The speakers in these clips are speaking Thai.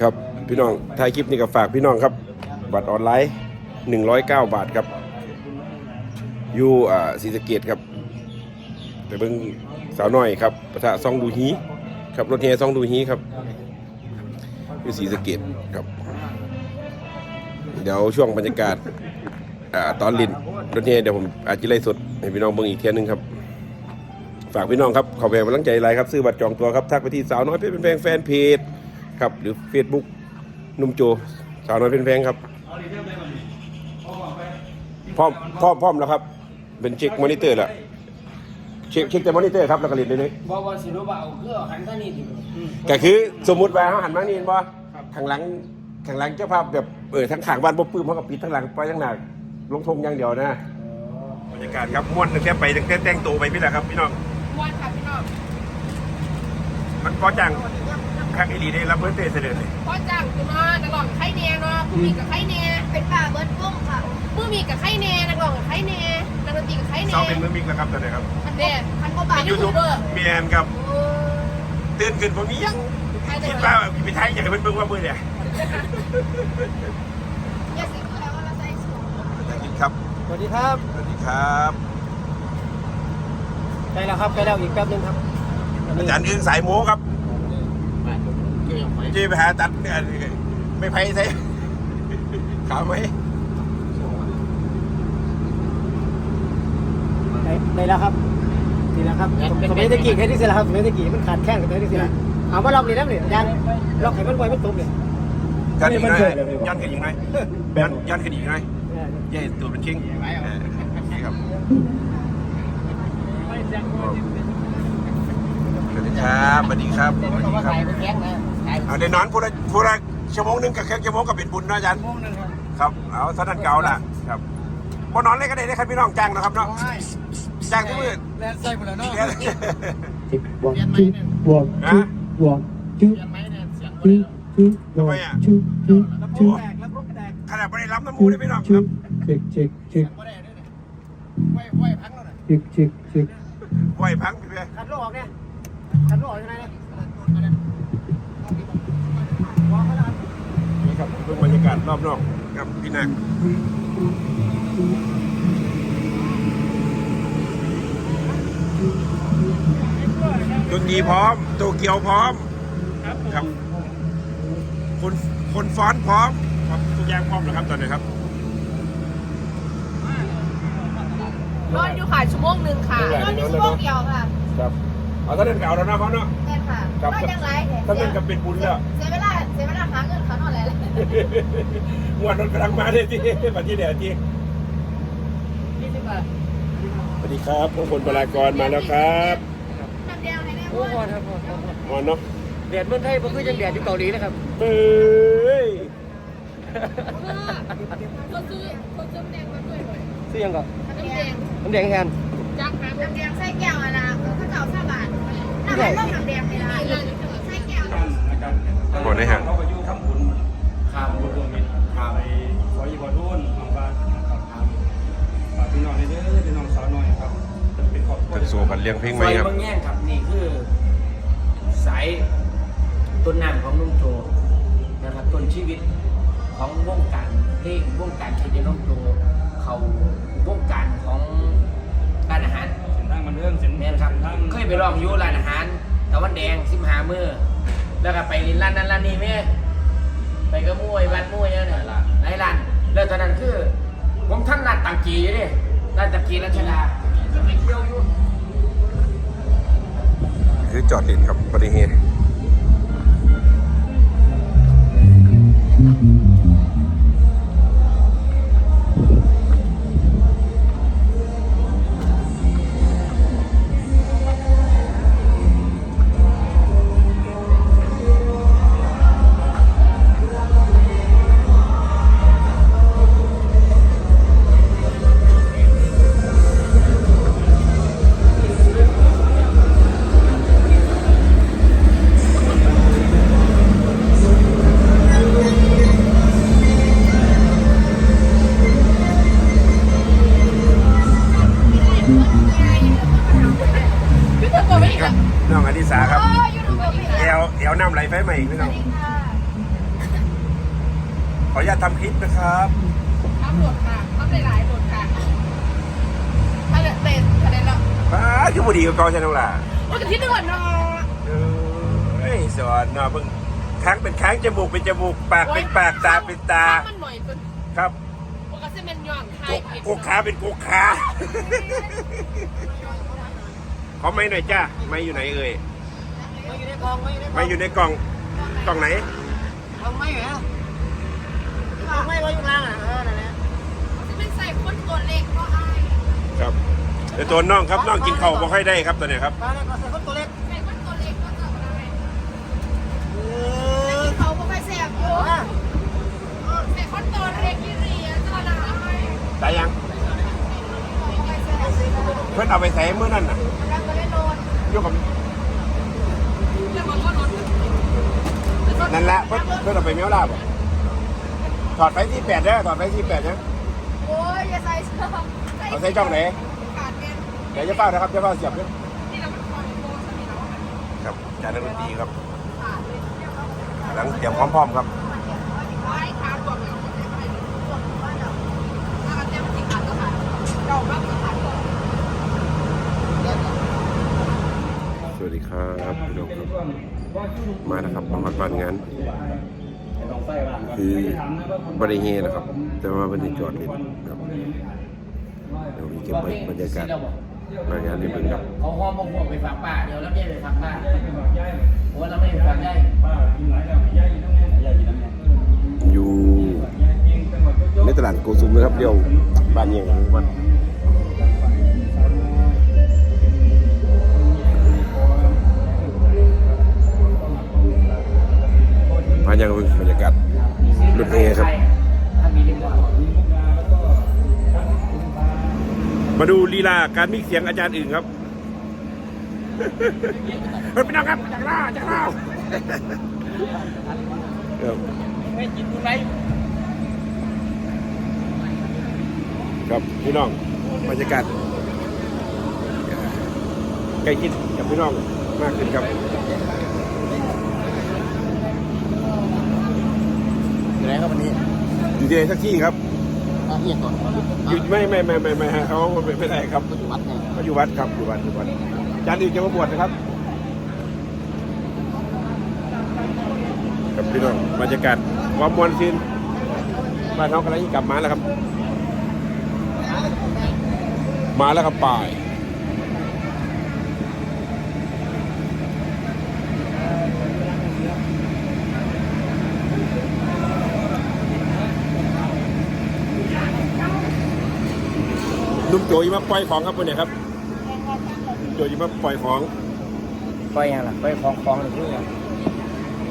ครับพี่น้องถ่ายคลิปนี้ก็ฝากพี่น้องครับ บัตรออนไลน์109 บาทครับอยู่อ่าศรีสะเกดครับไปเบิ่งสาวน้อยครับประทะซองดูฮีครับรถเฮียซองดูฮีครับอยู่ศรีสะเกดครับ เดี๋ยวช่วงบรรยากาศอ่าตอนลินรถเฮียเดี๋ยวผมอาจจะไล่สดให้พี่น้องเบิ่งอีกเทียนึงครับฝากพี่น้องครับขอแบ่งกำลังใจไรครับซื้อบัตรจองตัวครับทักไปที่สาวน้อยเพชรเป็นแพงแฟนเพจ ครับหรือ Facebook นุ่มโจสาวน้อยเป็นแพงครับพร้อมพร้อมพร้อมแล้วครับ เป็นเช็คมอนิเตอร์แล้วเช็คเช็คแต่มอนิเตอร์ครับแล้วก็เรียนได้เลยบอกว่าสิรู้ว่าเอาเครื่องหันท่านี่ถึงก็คือสมมุติว่าเขาหันมานี่เห็นบ่ข้างหลังข้างหลังเจ้าภาพแบบเออทั้งขางบ้านบ่ปื้มเขากับปิดทั้งหลังไปทั้งหน้าลงทงอย่างเดียวนะบรรยากาศครับม่วนตั้งแต่ไปตั้งแต่แต่งตัวไปพี่แหละครับพี่น้องวันค่ะพี่น้องมันพอจัง คักอีหลีได้รับเบิร์ดเดย์เสด็จเลยพ่อจ้างคือเนาะนักร้องกับไข่แน่เนาะผู้มีกับไข่แน่เป็นป่าเบิร์ดกุ้งค่ะผู้มีกับไข่แน่นักร้องกับไข่แน่นักดนตรีกับไข่แน่เศร้าเป็นมือมิกแล้วครับตอนนี้ครับอันเดพันกว่าบาทยูทูบเมียนครับตื่นขึ้นผมนี้ยังคิดว่าพี่ไทยอยากให้เพิ่นเบิ่งว่ามือเนี่ยอย่าสิคือแล้วว่าเราใส่สูงอยากกินครับสวัสดีครับสวัสดีครับใกล้แล้วครับใกล้แล้วอีกแป๊บนึงครับอาจารย์อึ้งสายโม้ครับ จีไปหาตัดเอ่อไม่ไพ่ใช่ขาวไหมได้ได้แล้วครับนี่แหละครับสมัยตะกี้แค่ที่เสร็จแล้วครับสมัยตะกี้มันขาดแข้งกับสมัยตะกี้เอามาลองนี่แล้วนี่ยันลองให้มันไวมันตบเนี่ยยันอีกหน่อยนี่มันเกิดอะไรวะยันขึ้นอีกหน่อยยันยันขึ้นอีกหน่อยอยันตัวเป็นชิงเออโอเคครับสวัสดีครับสวัสดีครับสวัสดีครับ เอาได้นอนพูดละพูดละชั่วโมงหนึงกับแค่ชั่วโมงกับเป็นบุญเนาะอาจารย์ครับ เอาเท่านั้นเก่าล่ะครับพอนอนเล่นก็ได้นะครับพี่น้องจ้างนะครับเนาะจ้างทุกมื้อแลนใส่หมดแล้วเนาะเดือน Tick one two one two one two two two one two two แล้วพว two กแตกแล้วพวกแตกขนาดไม่ได้รับน้ำมูได้พี่น้องค two รับ check check check ไว้ไว้พังแล้วนะ check check check ไหวพังพี่เป้ขัดโลกออกเนี่ยขัดโลกออกยังไงเนี่ย ครับเพิ่งบรรยากาศรอบนอกครับพี่นักดนตรีพร้อม โตเกียวพร้อมครับ คนคนฟ้อนพร้อมครับทุกอย่างพร้อมแล้วครับตอนนี้ครับนอนอยู่ค่ะชั่วโมงหนึ่งค่ะเท่าไหร่นอนอยู่ชั่วโมงเดียวค่ะ ครับเอาเท่านั้นเก่าแล้วนะพ่อเนาะแม่นค่ะครับนอนยังไรถ้าเป็นกับเป็นบุญแล้วเสียเวลาเสียเวลา งวดรถกำลังมาเลยที่มาที่เดียวที่ยี่สิบบาทสวัสดีครับพวกคนปรากรมาแล้วครับน้ำแดงให้แม่โอ้อ้วนโหครับโอ้โหมอนเนาะแดดเมืองไทยผมคือยังแดดอยู่เกาหลีนะครับเฮ้ยเขาซื้อเขาซื้อแดงมาด้วยเลยซื้อยังก่อนน้ำแดงน้ำแดงแทนจักนะน้ำแดงใส่แก้วอะนะเขาเจ้าซาบานน้ำแดงร่องน้ำแดงเลยนะใส่แก้ว ลี้ยงเพลงไหมซอยครับ บางแง่งครับนี่คือ สายต้นน้ำของนุ่มโจนะครับต้นชีวิตของวงการเพลงวงการเคเจนุ่มโจเขาวงการของร้านอาหารเส้นทางมันเรื่องเส้นแม่นครับทางเคยไปลองอยู่ร้านอาหารตะวันแดงสิมหามือแล้วก็ไปร้านนั้นร้านนี้แม่ไปก็มวยบ้านมวยเนี่ยหลายร้านแล้วตอนนั้นคือ ผมทำร้านตังกีอยู่ดิร้านตังกีรัชดา คือจอดเด่นครับปฏิเห ครับน้องอดิสาครับโอ้ยูทูบเบอร์พี่แอลแอลน้ำไหลไฟใหม่อีกพี่น้องค่ะออนุญาตทำคลิปนะครับทำหลดค่ะทำหลายๆหลดค่ะถ้าเต้นคะแนนละป้าคือบุดีกับกองชนงล่ะโอ้ยกะทิเดือดเนาะเอ้ยสอนเนาะเพิ่งค้างเป็นค้างจมูกเป็นจมูกปากเป็นปากตาเป็นตามันหน่อยจนครับปกติเป็นย่อนไทโกยผิดโกขาเป็นโกขา ขอไม่หน่อยจ้าไม่อยู่ไหนเอ่ยไม่อยู่ในกองไม่อยู่ในกองไม่อยู่ในกล่องกล่องไหน กองไม่เหรอกองไม่ไว้อยู่ล่างอะเออนั่นแหละเป็นใส่คนตัวเล็กก็อายครับเดี๋ยวตัวน้องครับน้องกินข้าวบ่ค่อยได้ครับตอนเนี้ยครับมาเลยก็ใส่คนตัวเล็กใส่คนตัวเล็กก็จะอะไรเออเขาก็ไม่แสบอยู่มาใส่คนตัวเล็กยี่เรียจะละอายตายยัง เพื่อนเอาไปใส่เมื่อนั่นน่ะ อยกกับแล้วมันก็ลดนั่นแหละเพื่อนเพื่อนเอาไปเมียวลาบถอดไฟที่แปดเด้อถอดไฟที่แปดนะโอ้ยอย่าใส่เสื้อเอาใส่จ้องไหนขาดเงินเดี๋ยวจะเป้านะครับจะเป้าเสียบด้วยที่เราเป็นคอยโบสนิทเราครับจานนักดนตรีครับขาดเลยหลังเตรียมพร้อมๆครับไว้ขาดตัวเหนียวไม่ไปตัวบ้านเราถ้าเต็มที่ขาดก็ขาดเรารับก็ขาดก่อน สวัสดีครับพี่น้องครับ มานะครับมาพักบ้านงานคือบริเฮนะครับ แต่ว่าวันนี้จอดเล่นครับเดี๋ยวมีเก็บบรรยากาศมางานในเมืองครับเขาห้อมมาห่วงไปฝากป้าเดี๋ยวแล้วไม่ไปฝากป้าโอ้แล้วไม่ไปฝากยายอยู่ในตลาดโกซุมนะครับเดี๋ยวบ้านเยียงวัน ยังเบิ่งบรรยากาศรถเมล์ครับถ้ามีลิงก์มาดูลีลาการมิกเสียงอาจารย์อื่นครับเฮ้ยพี่น้องครับจากล่าจากล่าครับไม่กินคุณไหมครับพี่น้องบรรยากาศใกล้ชิดกับพี่น้องมากขึ้นครับ อยู่ไหน ครับวันนี้อยู่ที่ไหนสักที่ครับอะเอียงก่อนอยู่ไม่ไม่ไม่ไม่ไม่ฮะเขาไม่ไม่ได้ครับอยู่วัดไงเขาอยู่วัดครับอยู่วัดอยู่วัดอาจารย์อื่นจะมาบวชนะครับครับพี่น้องบรรยากาศความมวลซินบ้านน้องกำลังจะกลับมาแล้วครับ มาแล้วครับป่าย นุ่มโจยมาปล่อยของครับวันนี้ครับนุ่มโจยมาปล่อยของไปยังล่ะไปคลองคลองหรือเพื่อน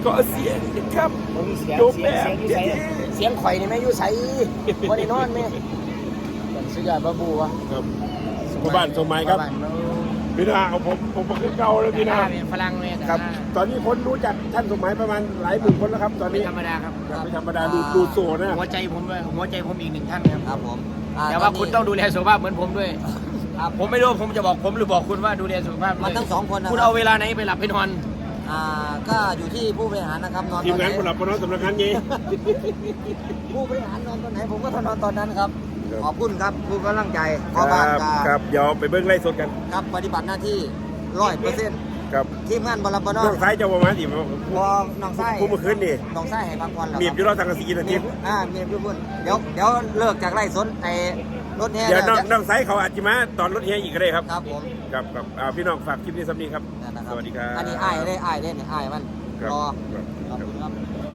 ก็เสียงครับมันมีเสียงโยกเสียงแบบเสียงอยู่ใส่เสียงข่อยนี่แม่อยู่ใส่บ่ได้นอนแม่สุดยอดบ่บูวะครับพ่อบ้านสมัยครับบ้านเมืองพี่นาเอาผมผมมาขึ้นเก่าแล้วพี่นาเป็นฝรั่งเลยครับ ตอนนี้คนรู้จักท่านสมัยประมาณหลายหมื่นคนแล้วครับ ตอนไม่นี้ธรรมดาครับครับไม่ธรรมดาดูดูโซนะหัวใจผมหัวใจผมอีกหนึ่งท่านครับครับผม แต่ว่าคุณต้องดูแลสุขภาพเหมือนผมด้วยผมไม่รู้ผมจะบอกผมหรือบอกคุณว่าดูแลสุขภาพด้วยมันทั้งสองคนนะคุณเอาเวลาไหนไปหลับไปนอน อ่าก็อยู่ที่ผู้บริหารนะครับนอนทีมงานคนหลับคนนอนสำนักงานนี้ ผู้บริหารนอนตอนไหนผมก็นอนตอนนั้นครับ ครับ ขอบคุณครับผู้กำลังใจคพ่อบ้านรับก็ครับเดี๋ยวไปเบิ้งไล่สดกัน ครับปฏิบัติหน้าที่ร้อยเปอร์เซ็นต์ ครับทีมงานบอลบอลน้องซ้ายเจะประมาณสิพอน้องไส้ผู้เมื่อคืนนี่น้องไส้ให้พักผ่อนแล้วมีบอยู่รอดทางกสีนาเมีทียบอ่าเมียบทุกคนเดี๋ยวเดี๋ยวเลิกจากไล่สนไอ้รถแห่เดี๋ยวน้องแล้วน้องซ้ายเขาอาจจะมาตอนรถเฮียอีกก็ได้ครับครับผมครับครับอ่าพี่น้องฝากคลิปนี้สักนิดครับนั่นนะคสรับวัสดีครับอันนี้อ้ายได้อ้ายได้เนี่ยอ้ายมันครับรอครับขอบคุณครับ